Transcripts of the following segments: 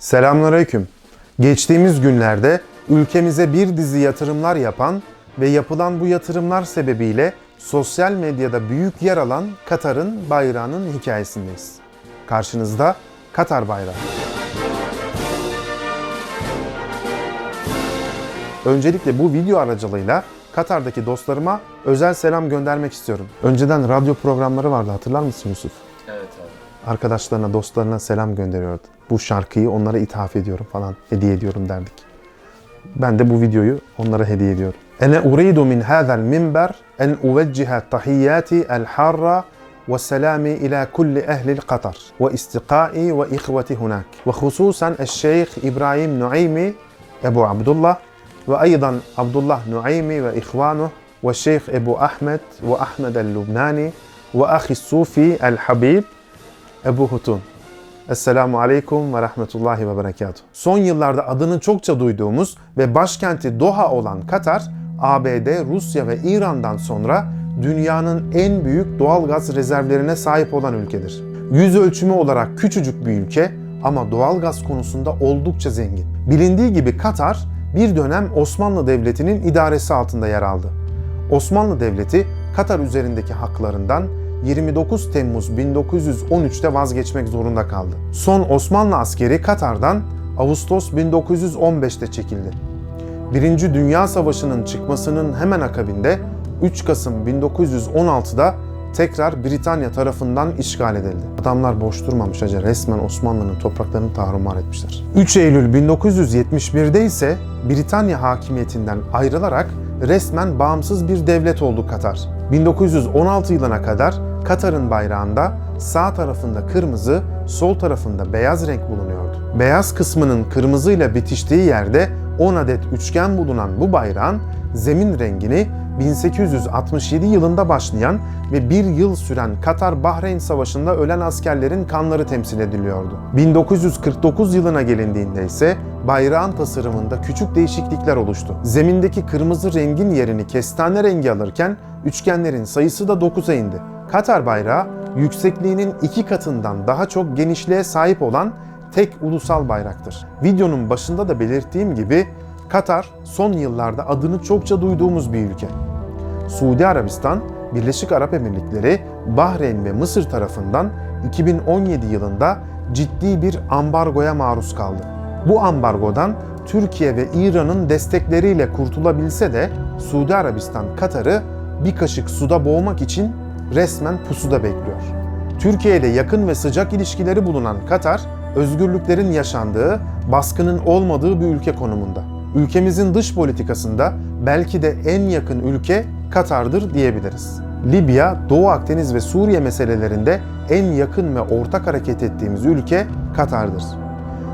Selamünaleyküm. Geçtiğimiz günlerde ülkemize bir dizi yatırımlar yapan ve yapılan bu yatırımlar sebebiyle sosyal medyada büyük yer alan Katar'ın bayrağının hikayesindeyiz. Karşınızda Katar bayrağı. Öncelikle bu video aracılığıyla Katar'daki dostlarıma özel selam göndermek istiyorum. Önceden radyo programları vardı hatırlar mısın Yusuf? Arkadaşlarına, dostlarına selam gönderiyordu. Bu şarkıyı onlara ithaf ediyorum falan, hediye ediyorum derdik. Ben de bu videoyu onlara hediye ediyorum. Ene uridu min hadal minber en uvecciha tahiyyati el harra ve selami ila kulli ehli Katar ve istiqai ve ihveti hunak ve hususan el Şeyh İbrahim Nuaymi Ebu Abdullah ve aydan Abdullah Nuaymi ve ihvanuh ve Şeyh Ebu Ebu Hutun. Esselamu Aleyküm ve Rahmetullahi ve Berekatuhu. Son yıllarda adını çokça duyduğumuz ve başkenti Doha olan Katar, ABD, Rusya ve İran'dan sonra dünyanın en büyük doğal gaz rezervlerine sahip olan ülkedir. Yüz ölçümü olarak küçücük bir ülke ama doğal gaz konusunda oldukça zengin. Bilindiği gibi Katar bir dönem Osmanlı Devleti'nin idaresi altında yer aldı. Osmanlı Devleti Katar üzerindeki haklarından 29 Temmuz 1913'te vazgeçmek zorunda kaldı. Son Osmanlı askeri Katar'dan Ağustos 1915'te çekildi. Birinci Dünya Savaşı'nın çıkmasının hemen akabinde 3 Kasım 1916'da tekrar Britanya tarafından işgal edildi. Adamlar boş durmamış hacı resmen Osmanlı'nın topraklarını tahrumar etmişler. 3 Eylül 1971'de ise Britanya hakimiyetinden ayrılarak resmen bağımsız bir devlet oldu Katar. 1916 yılına kadar Katar'ın bayrağında sağ tarafında kırmızı, sol tarafında beyaz renk bulunuyordu. Beyaz kısmının kırmızıyla bitiştiği yerde 10 adet üçgen bulunan bu bayrağın zemin rengini 1867 yılında başlayan ve bir yıl süren Katar-Bahreyn Savaşı'nda ölen askerlerin kanları temsil ediliyordu. 1949 yılına gelindiğinde ise bayrağın tasarımında küçük değişiklikler oluştu. Zemindeki kırmızı rengin yerini kestane rengi alırken üçgenlerin sayısı da 9'a indi. Katar bayrağı yüksekliğinin iki katından daha çok genişliğe sahip olan tek ulusal bayraktır. Videonun başında da belirttiğim gibi Katar son yıllarda adını çokça duyduğumuz bir ülke. Suudi Arabistan, Birleşik Arap Emirlikleri, Bahreyn ve Mısır tarafından 2017 yılında ciddi bir ambargoya maruz kaldı. Bu ambargodan Türkiye ve İran'ın destekleriyle kurtulabilse de Suudi Arabistan Katar'ı bir kaşık suda boğmak için resmen pusuda bekliyor. Türkiye ile yakın ve sıcak ilişkileri bulunan Katar, özgürlüklerin yaşandığı, baskının olmadığı bir ülke konumunda. Ülkemizin dış politikasında belki de en yakın ülke Katar'dır diyebiliriz. Libya, Doğu Akdeniz ve Suriye meselelerinde en yakın ve ortak hareket ettiğimiz ülke Katar'dır.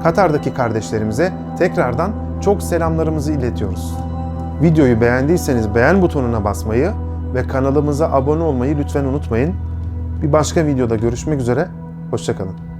Katar'daki kardeşlerimize tekrardan çok selamlarımızı iletiyoruz. Videoyu beğendiyseniz beğen butonuna basmayı ve kanalımıza abone olmayı lütfen unutmayın. Bir başka videoda görüşmek üzere, hoşçakalın.